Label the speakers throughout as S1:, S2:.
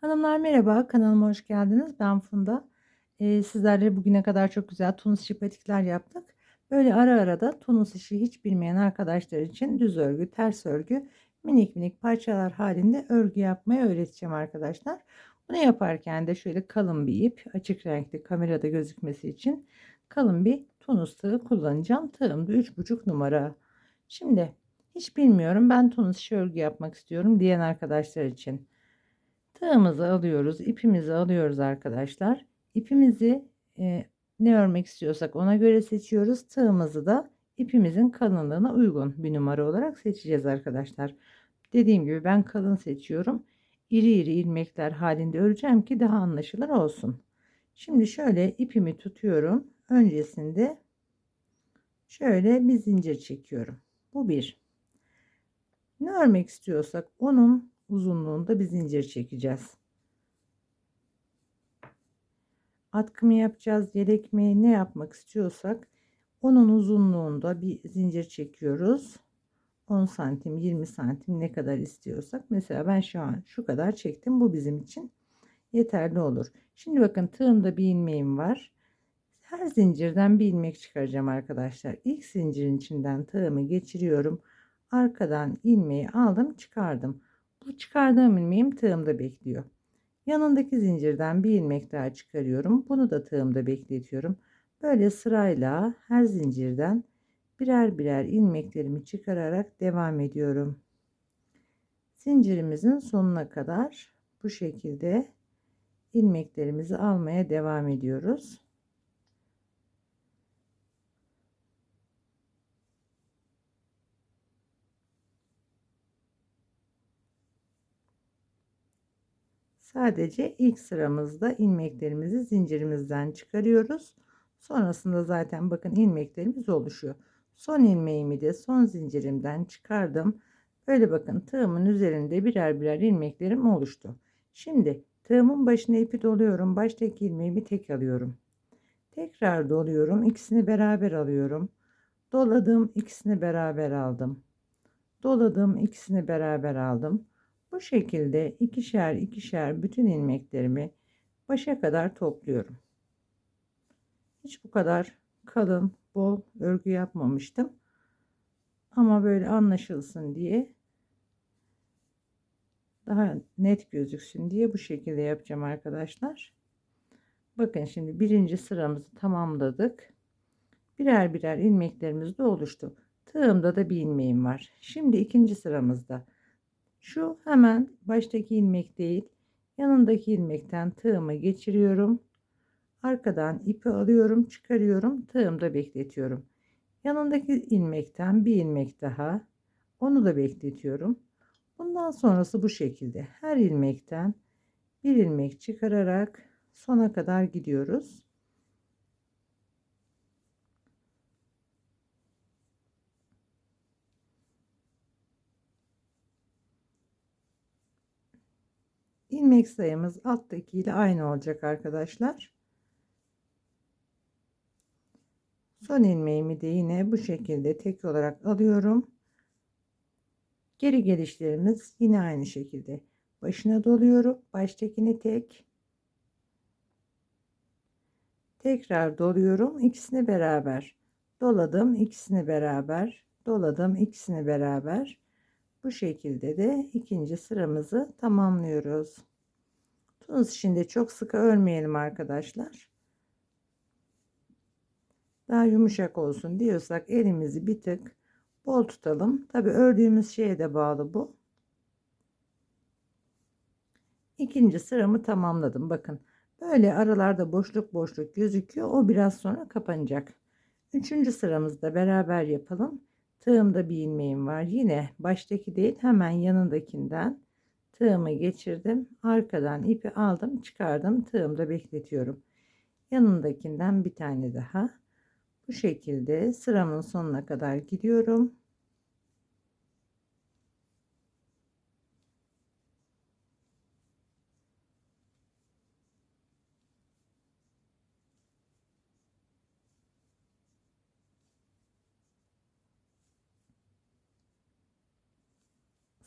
S1: Hanımlar merhaba, kanalıma hoş geldiniz. Ben Funda. Eee, sizlerle bugüne kadar çok güzel tunus işi patikler yaptık. Böyle ara ara da tunus işi hiç bilmeyen arkadaşlar için düz örgü, ters örgü, minik minik parçalar halinde örgü yapmayı öğreteceğim arkadaşlar. Bunu yaparken de şöyle kalın bir ip, açık renkli kamerada gözükmesi için kalın bir tunus tığı kullanacağım. Tığım da 3,5 numara. Şimdi hiç bilmiyorum ben tunus işi örgü yapmak istiyorum diyen arkadaşlar için. Tığımızı alıyoruz, ipimizi alıyoruz arkadaşlar. İpimizi e, ne örmek istiyorsak ona göre seçiyoruz. Tığımızı da ipimizin kalınlığına uygun bir numara olarak seçeceğiz arkadaşlar. Dediğim gibi ben kalın seçiyorum. İri iri ilmekler halinde öreceğim ki daha anlaşılır olsun. Şimdi şöyle ipimi tutuyorum. Öncesinde şöyle bir zincir çekiyorum. Bu bir. Ne örmek istiyorsak onun uzunluğunda bir zincir çekeceğiz. Atkı mı yapacağız, yelek mi, ne yapmak istiyorsak onun uzunluğunda bir zincir çekiyoruz. 10 santim, 20 santim ne kadar istiyorsak. Mesela ben şu an şu kadar çektim. Bu bizim için yeterli olur. Şimdi bakın tığımda bir ilmeğim var. Her zincirden bir ilmek çıkaracağım arkadaşlar. İlk zincirin içinden tığımı geçiriyorum. Arkadan ilmeği aldım, çıkardım. Bu çıkardığım ilmeğim tığımda bekliyor. Yanındaki zincirden bir ilmek daha çıkarıyorum. Bunu da tığımda bekletiyorum. Böyle sırayla her zincirden birer birer ilmeklerimi çıkararak devam ediyorum. Zincirimizin sonuna kadar bu şekilde ilmeklerimizi almaya devam ediyoruz. Sadece ilk sıramızda ilmeklerimizi zincirimizden çıkarıyoruz. Sonrasında zaten bakın ilmeklerimiz oluşuyor. Son ilmeğimi de son zincirimden çıkardım. Böyle bakın tığımın üzerinde birer birer ilmeklerim oluştu. Şimdi tığımın başına ipi doluyorum. Baştaki ilmeğimi tek alıyorum. Tekrar doluyorum. İkisini beraber alıyorum. Doladım. ikisini beraber aldım. Doladım. ikisini beraber aldım. Bu şekilde ikişer ikişer bütün ilmeklerimi başa kadar topluyorum. Hiç bu kadar kalın, bol örgü yapmamıştım. Ama böyle anlaşılsın diye daha net gözüksün diye bu şekilde yapacağım arkadaşlar. Bakın şimdi birinci sıramızı tamamladık. Birer birer ilmeklerimiz de oluştu. Tığımda da bir ilmeğim var. Şimdi ikinci sıramızda şu hemen baştaki ilmek değil, yanındaki ilmekten tığımı geçiriyorum. Arkadan ipi alıyorum, çıkarıyorum, tığımda bekletiyorum. Yanındaki ilmekten bir ilmek daha, onu da bekletiyorum. Bundan sonrası bu şekilde. Her ilmekten bir ilmek çıkararak sona kadar gidiyoruz. İlmek sayımız alttaki ile aynı olacak arkadaşlar. Son ilmeğimi de yine bu şekilde tek olarak alıyorum. Geri gelişlerimiz yine aynı şekilde. Başına doluyorum. Baştakini tek. Tekrar doluyorum. ikisini beraber. Doladım. ikisini beraber. Doladım. ikisini beraber. Bu şekilde de ikinci sıramızı tamamlıyoruz. Tunus içinde çok sıkı örmeyelim arkadaşlar. Daha yumuşak olsun diyorsak elimizi bir tık bol tutalım. Tabi ördüğümüz şeye de bağlı bu. İkinci sıramı tamamladım. Bakın böyle aralarda boşluk boşluk gözüküyor. O biraz sonra kapanacak. Üçüncü sıramızda beraber yapalım. Tığımda bir ilmeğim var. Yine baştaki değil hemen yanındakinden tığımı geçirdim. Arkadan ipi aldım çıkardım. Tığımda bekletiyorum. Yanındakinden bir tane daha. Bu şekilde sıramın sonuna kadar gidiyorum.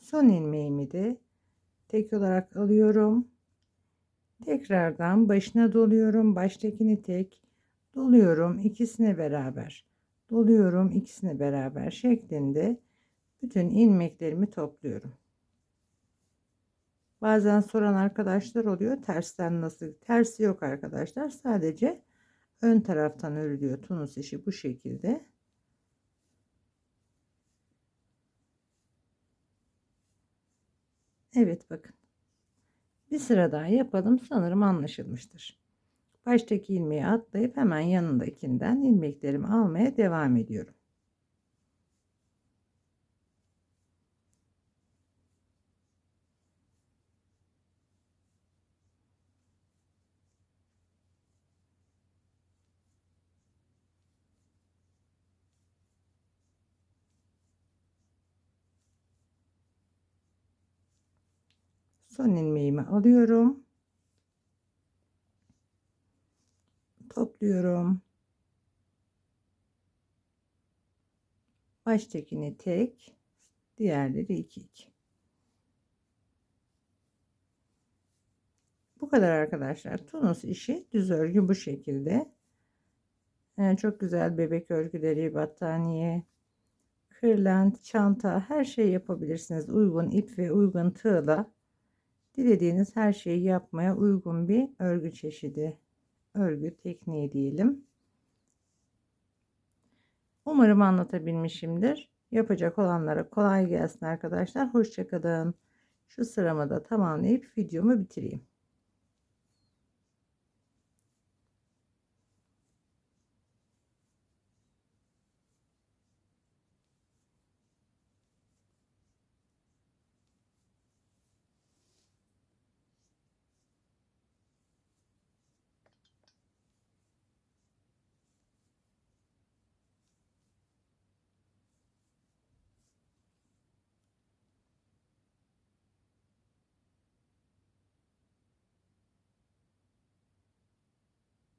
S1: son ilmeğimi de tek olarak alıyorum Tekrardan başına doluyorum. Baştakini tek doluyorum. ikisini beraber. Doluyorum ikisini beraber şeklinde bütün ilmeklerimi topluyorum. Bazen soran arkadaşlar oluyor. Tersten nasıl? Tersi yok arkadaşlar. Sadece ön taraftan örülüyor. Tunus işi bu şekilde. Evet bakın. Bir sıra daha yapalım. Sanırım anlaşılmıştır. Baştaki ilmeği atlayıp hemen yanındakinden ilmeklerimi almaya devam ediyorum. Son ilmeğimi alıyorum. Topluyorum. Baştakini tek, diğerleri 2 2. Bu kadar arkadaşlar. Tunus işi düz örgü bu şekilde. Yani çok güzel bebek örgüleri, battaniye, kırlent, çanta her şey yapabilirsiniz. Uygun ip ve uygun tığla dilediğiniz her şeyi yapmaya uygun bir örgü çeşidi. Örgü tekniği diyelim. Umarım anlatabilmişimdir. Yapacak olanlara kolay gelsin arkadaşlar. Hoşçakalın. Şu sıramı da tamamlayıp videomu bitireyim.